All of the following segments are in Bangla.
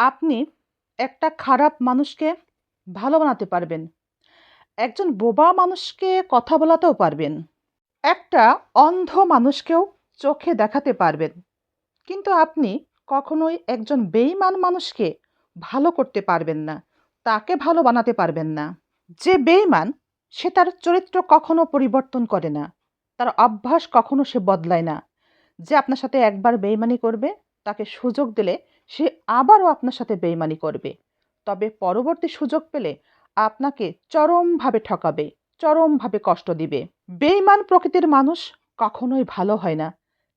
আপনি একটা খারাপ মানুষকে ভালো বানাতে পারবেন। একজন বোবা মানুষকে কথা বলাতেও পারবেন। একটা অন্ধ মানুষকেও চোখে দেখাতে পারবেন। কিন্তু আপনি কখনোই একজন বেইমান মানুষকে ভালো করতে পারবেন না, তাকে ভালো বানাতে পারবেন না। যে বেইমান সে তার চরিত্র কখনো পরিবর্তন করে না। তার অভ্যাস কখনো সে বদলায় না। যে আপনার সাথে একবার বেইমানি করবে, তাকে সুযোগ দিলে সে আবারও আপনার সাথে বেইমানি করবে। তবে পরবর্তী সুযোগ পেলে আপনাকে চরমভাবে ঠকাবে, চরমভাবে কষ্ট দিবে। বেইমান প্রকৃতির মানুষ কখনোই ভালো হয় না।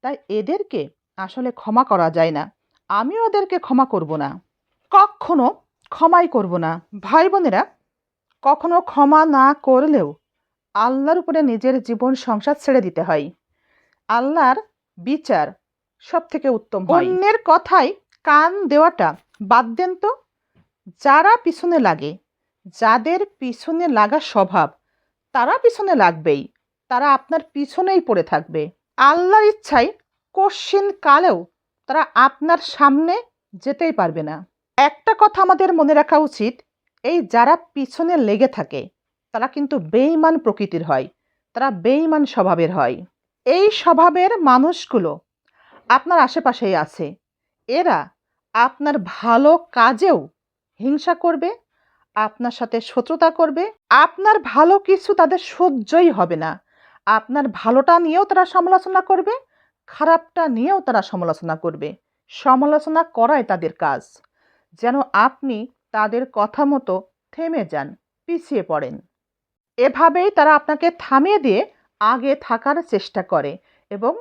তাই এদেরকে আসলে ক্ষমা করা যায় না। আমিও ওদেরকে ক্ষমা করব না। কখনো ক্ষমাই করব না। ভাই বোনেরা কখনো ক্ষমা না করলেও আল্লাহর উপরে নিজের জীবন সংসার ছেড়ে দিতে হয়। আল্লাহর বিচার সব থেকে উত্তম অন্যের কথায় কান দেওয়াটা বাদ দেন তো। যারা পিছনে লাগে, যাদের পিছনে লাগা স্বভাব, তারা পিছনে লাগবেই। তারা আপনার পিছনেই পড়ে থাকবে। আল্লাহর ইচ্ছায় কশ্চিন কালেও তারা আপনার সামনে যেতেই পারবে না। একটা কথা আমাদের মনে রাখা উচিত, এই যারা পিছনে লেগে থাকে, তারা কিন্তু বেইমান প্রকৃতির হয়, তারা বেইমান স্বভাবের হয়। এই স্বভাবের মানুষগুলো আপনার আশেপাশেই আছে। এরা আপনার ভালো কাজেও হিংসা করবে, আপনার সাথে শত্রুতা করবে, আপনার ভালো কিছু তাদের সহ্যই হবে না। আপনার ভালোটা নিয়েও তারা সমালোচনা করবে, খারাপটা নিয়েও তারা সমালোচনা করবে। সমালোচনা করাই তাদের কাজ। যেন আপনি তাদের কথা মতো থেমে যান, পিছিয়ে পড়েন। এভাবেই তারা আপনাকে থামিয়ে দিয়ে আগে থাকার চেষ্টা করে এবং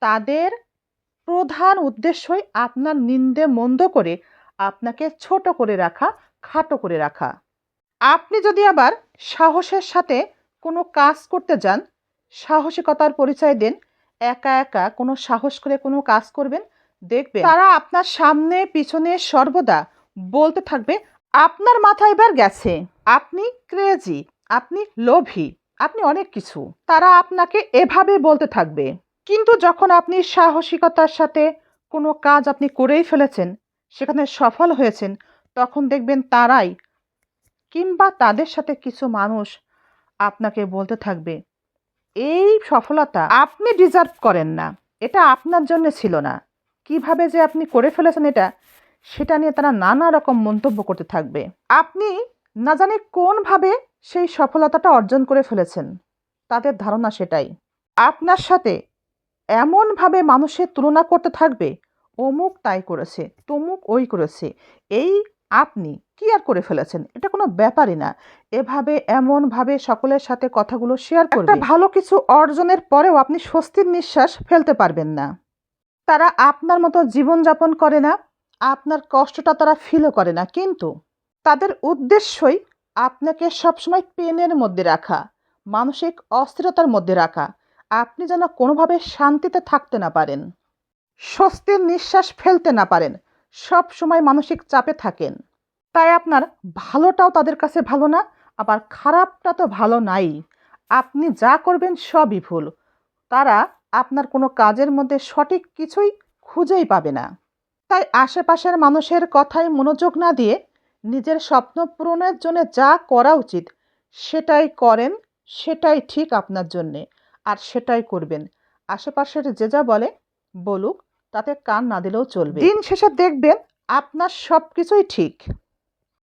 তাদের প্রধান উদ্দেশ্যই আপনার নিন্দে মন্দ করে আপনাকে ছোট করে রাখা, খাটো করে রাখা। আপনি যদি আবার সাহসের সাথে কোনো কাজ করতে যান, সাহসিকতার পরিচয় দেন, একা একা কোনো সাহস করে কোনো কাজ করবেন দেখবে তারা আপনার সামনে, পিছনে সর্বদা বলতে থাকবে, আপনার মাথা এবার গেছে। আপনি ক্রেজি আপনি লোভী, আপনি অনেক কিছু। তারা আপনাকে এভাবে বলতে থাকবে। কিন্তু যখন আপনি সাহসিকতার সাথে কোনো কাজ আপনি করেই ফেলেছেন, সেখানে সফল হয়েছেন, তখন দেখবেন তারাই কিংবা তাদের সাথে কিছু মানুষ আপনাকে বলতে থাকবে, এই সফলতা আপনি ডিজার্ভ করেন না। এটা আপনার জন্য ছিল না। কীভাবে যে আপনি করে ফেলেছেন এটা, সেটা নিয়ে তারা নানা রকম মন্তব্য করতে থাকবে। আপনি না জানি কোনভাবে সেই সফলতাটা অর্জন করে ফেলেছেন, তাদের ধারণা সেটাই। আপনার সাথে এমনভাবে মানুষের তুলনা করতে থাকবে। অমুক তাই করেছে তমুক ওই করেছে। এই আপনি কি আর করে ফেলেছেন? এটা কোনো ব্যাপারই না। এভাবে এমনভাবে সকলের সাথে কথাগুলো শেয়ার করবে। ভালো কিছু অর্জনের পরেও আপনি স্বস্তির নিঃশ্বাস ফেলতে পারবেন না। তারা আপনার মতো জীবনযাপন করে না আপনার কষ্টটা তারা ফিলও করে না। কিন্তু তাদের উদ্দেশ্যই আপনাকে সবসময় পেনের মধ্যে রাখা মানসিক অস্থিরতার মধ্যে রাখা। আপনি যেন কোনোভাবে শান্তিতে থাকতে না পারেন। স্বস্তির নিঃশ্বাস ফেলতে না পারেন। সব সময় মানসিক চাপে থাকেন। তাই আপনার ভালোটাও তাদের কাছে ভালো না, আবার খারাপটা তো ভালো নাই। আপনি যা করবেন সবই ভুল। তারা আপনার কোনো কাজের মধ্যে সঠিক কিছুই খুঁজেই পাবে না। তাই আশেপাশের মানুষের কথায় মনোযোগ না দিয়ে নিজের স্বপ্ন পূরণের জন্য যা করা উচিত, সেটাই করেন, সেটাই ঠিক আপনার জন্যে। আর সেটাই করবেন। আশেপাশের যে যা বলে, বলুক, তাতে কান না দিলেও চলবে। দিন শেষে দেখবেন আপনার সব কিছুই ঠিক।